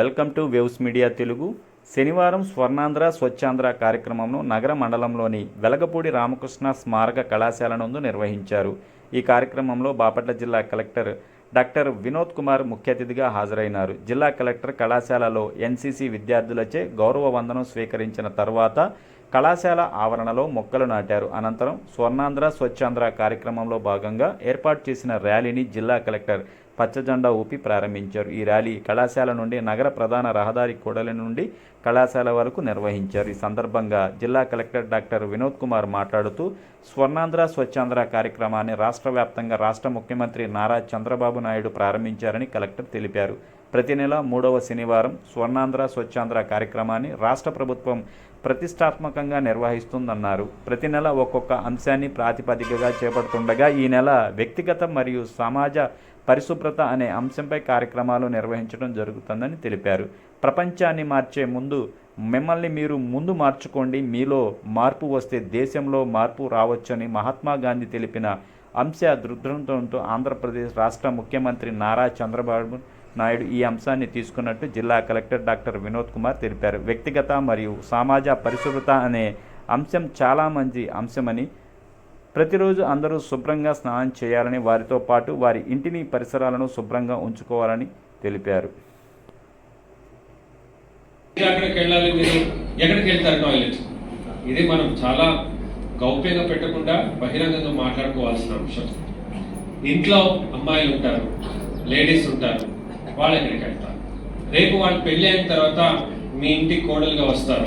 Welcome to Waves Media Telugu. శనివారం స్వర్ణాంధ్ర స్వచ్ఛాంధ్ర కార్యక్రమంను నగర మండలంలోని వెలగపూడి రామకృష్ణ స్మారక కళాశాల నందు నిర్వహించారు. ఈ కార్యక్రమంలో బాపట్ల జిల్లా కలెక్టర్ డాక్టర్ వినోద్ కుమార్ ముఖ్య అతిథిగా హాజరైనారు. జిల్లా కలెక్టర్ కళాశాలలో ఎన్సీసీ విద్యార్థులచే గౌరవ వందనం స్వీకరించిన తర్వాత కళాశాల ఆవరణలో మొక్కలు నాటారు. అనంతరం స్వర్ణాంధ్ర స్వచ్ఛాంధ్ర కార్యక్రమంలో భాగంగా ఏర్పాటు చేసిన ర్యాలీని జిల్లా కలెక్టర్ పచ్చజెండా ఊపి ప్రారంభించారు. ఈ ర్యాలీ కళాశాల నుండి నగర ప్రధాన రహదారి కూడలి నుండి కళాశాల వరకు నిర్వహించారు. ఈ సందర్భంగా జిల్లా కలెక్టర్ డాక్టర్ వినోద్ కుమార్ మాట్లాడుతూ స్వర్ణాంధ్ర స్వచ్ఛాంధ్ర కార్యక్రమాన్ని రాష్ట్ర వ్యాప్తంగా రాష్ట్ర ముఖ్యమంత్రి నారా చంద్రబాబు నాయుడు ప్రారంభించారని కలెక్టర్ తెలిపారు. ప్రతి నెల మూడవ శనివారం స్వర్ణాంధ్ర స్వచ్ఛాంధ్ర కార్యక్రమాన్ని రాష్ట్ర ప్రభుత్వం ప్రతిష్టాత్మకంగా నిర్వహిస్తుందన్నారు. ప్రతి నెల ఒక్కొక్క అంశాన్ని ప్రాతిపదికగా చేపడుతుండగా ఈ నెల వ్యక్తిగత మరియు సమాజ పరిశుభ్రత అనే అంశంపై కార్యక్రమాలు నిర్వహించడం జరుగుతుందని తెలిపారు. ప్రపంచాన్ని మార్చే ముందు మిమ్మల్ని మీరు ముందు మార్చుకోండి. మీలో మార్పు వస్తే దేశంలో మార్పు రావచ్చని మహాత్మా గాంధీ తెలిపిన అంశ దృఢంతో ఆంధ్రప్రదేశ్ రాష్ట్ర ముఖ్యమంత్రి నారా చంద్రబాబు నాయుడు ఈ అంశాన్ని తీసుకున్నట్టు జిల్లా కలెక్టర్ డాక్టర్ వినోద్ కుమార్ తెలిపారు. వ్యక్తిగత మరియు సమాజ పరిశుభ్రత అనే అంశం చాలా మంచి అంశమని ప్రతిరోజు అందరూ శుభ్రంగా స్నానం చేయాలని వారితో పాటు వారి ఇంటిని పరిసరాలను శుభ్రంగా ఉంచుకోవాలని తెలిపారు. అక్కడికి వెళ్ళాలి మీరు? ఎక్కడికి వెళ్తారు టాయిలెట్? ఇది మనం చాలా గౌప్యంగా పెట్టకుండా బహిరంగంగా మాట్లాడుకోవాల్సిన అంశం. ఇంట్లో అమ్మాయిలు ఉంటారు లేడీస్ ఉంటారు. వాళ్ళు ఎక్కడికి వెళ్తారు? రేపు వాళ్ళు పెళ్ళి అయిన తర్వాత మీ ఇంటికి కోడలుగా వస్తారు.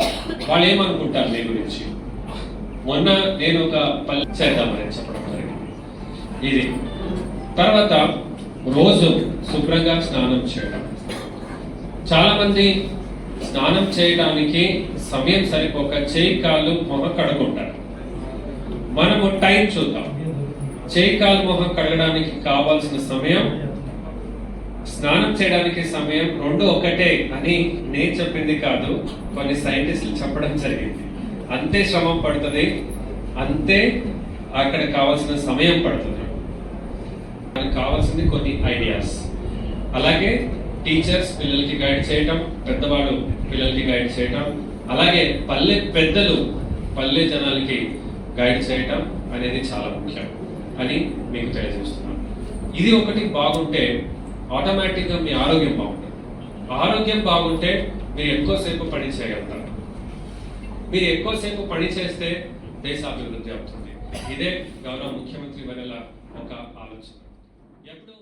వాళ్ళు ఏమనుకుంటారు మీ గురించి? మొన్న నేను ఒక పల్లె చేద్దామని చెప్పడం జరిగింది. ఇది. తర్వాత రోజు శుభ్రంగా స్నానం చేయడం. చాలా మంది స్నానం చేయడానికి సమయం సరిపోక చేయి కాళ్ళు మొహం కడుకుంటారు మనము టైం చూద్దాం. చేయి కాళ్ళు మొహం కడగడానికి కావాల్సిన సమయం స్నానం చేయడానికి సమయం రెండు ఒకటే అని నేను చెప్పింది కాదు కొన్ని సైంటిస్టులు చెప్పడం జరిగింది. అంతే శ్రమం పడుతుంది అంతే అక్కడ కావాల్సిన సమయం పడుతుంది. మనకు కావాల్సింది కొన్ని ఐడియాస్ అలాగే టీచర్స్ పిల్లలకి గైడ్ చేయటం పెద్దవాళ్ళు పిల్లలకి గైడ్ చేయటం అలాగే పల్లె పెద్దలు పల్లె జనాలకి గైడ్ చేయటం అనేది చాలా ముఖ్యం అని మీకు తెలియజేస్తున్నాను. ఇది ఒకటి బాగుంటే ఆటోమేటిక్గా మీ ఆరోగ్యం బాగుంటుంది. ఆరోగ్యం బాగుంటే మీరు ఎక్కువసేపు పని చేయగలుగుతారు. మీరు ఎక్కువసేపు పని చేస్తే దేశాభివృద్ధి అవుతుంది. ఇదే గౌరవ ముఖ్యమంత్రి వర్యుల ఒక ఆలోచన. ఎప్పుడు